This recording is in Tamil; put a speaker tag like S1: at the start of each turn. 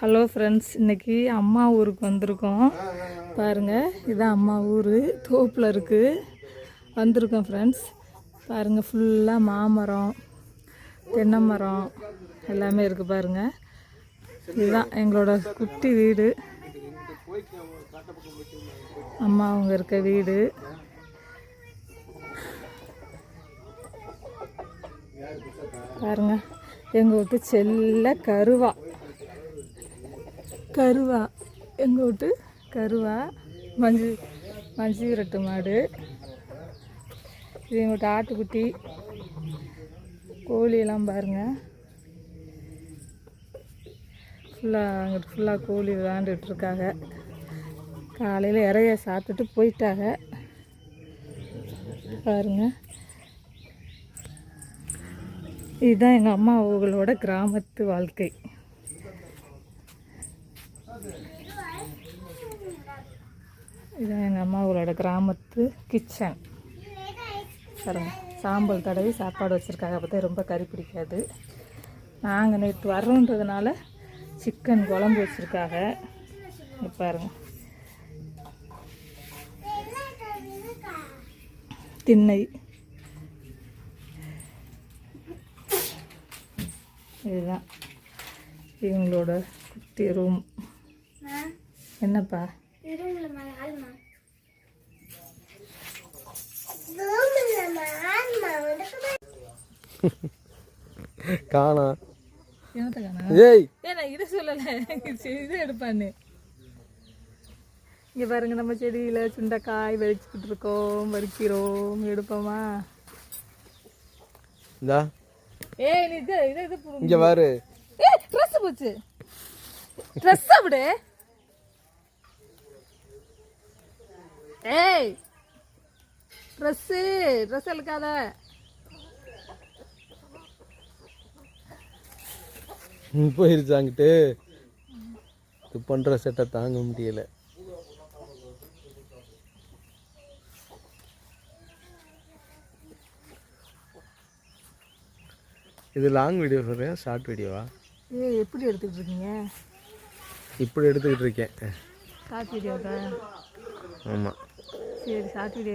S1: ஹலோ ஃப்ரெண்ட்ஸ் இன்னைக்கு அம்மா ஊருக்கு வந்திருக்கோம். பாருங்கள் இதான் அம்மா ஊர். தோப்பில் இருக்குது வந்திருக்கோம் ஃப்ரெண்ட்ஸ் பாருங்கள் ஃபுல்லாக மாமரம் தென்னை மரம் எல்லாமே இருக்குது பாருங்கள் இதுதான் எங்களோட குட்டி வீடு. அம்மா அவங்க இருக்க வீடு. பாருங்கள் எங்கள் வீட்டு செல்ல கருவா. கருவா. எங்கள் வீட்டு கருவா. மஞ்சு மஞ்சு விரட்டு மாடு. இது எங்கள் வீட்டு ஆட்டுக்குட்டி. கோழியெல்லாம் பாருங்கள் ஃபுல்லாக அங்கிட்டு ஃபுல்லாக கோழி விளாண்டுட்டு இருக்காங்க. காலையில் இறைய சாப்பிட்டுட்டு போயிட்டாங்க. பாருங்கள் இதுதான் எங்கள் அம்மா அவங்களோட கிராமத்து வாழ்க்கை. இதுதான் எங்கள் அம்மாவோட கிராமத்து கிச்சன். சரிங்க சாம்பல் தடவி சாப்பாடு வச்சுருக்காங்க. அப்போ தான் ரொம்ப கறி பிடிக்காது. நாங்கள் நேற்று வர்றோன்றதுனால சிக்கன் குழம்பு வச்சுருக்காங்க. பாருங்க. திண்ணை. இதுதான் இவங்களோட குட்டி ரூம் என்னப்பா?
S2: காணா. ஏய்.
S1: இதை சொல்லலை. இதை எடுப்பான்னு. இங்கே பாருங்க நம்ம செடியில் சுண்டைக்காய் வெடிச்சுக்கிட்டு இருக்கோம் வறுக்கிறோம் எடுப்போமா?
S2: இந்தா.
S1: ஏய் நீ இது இதை இது
S2: இங்க பாரு.
S1: ஏய் ட்ரெஸ் போச்சு. ட்ரெஸ் அப்படி ஏய் ட்ரெஸ்ஸு ட்ரெஸ் இழுக்காத
S2: ம், போயிருச்சு அங்கிட்டு. இது பண்ற செட்டை தாங்க முடியல. இது லாங் வீடியோ சொல்றியா? ஷார்ட் வீடியோவா
S1: ஏய் எப்படி எடுத்துக்கிட்டு இருக்கீங்க?
S2: இப்படி எடுத்துக்கிட்டு இருக்கேன்.
S1: ஷார்ட் வீடியோக்கா
S2: ஆமாம்
S1: சரி ஷார்ட் வீடியோ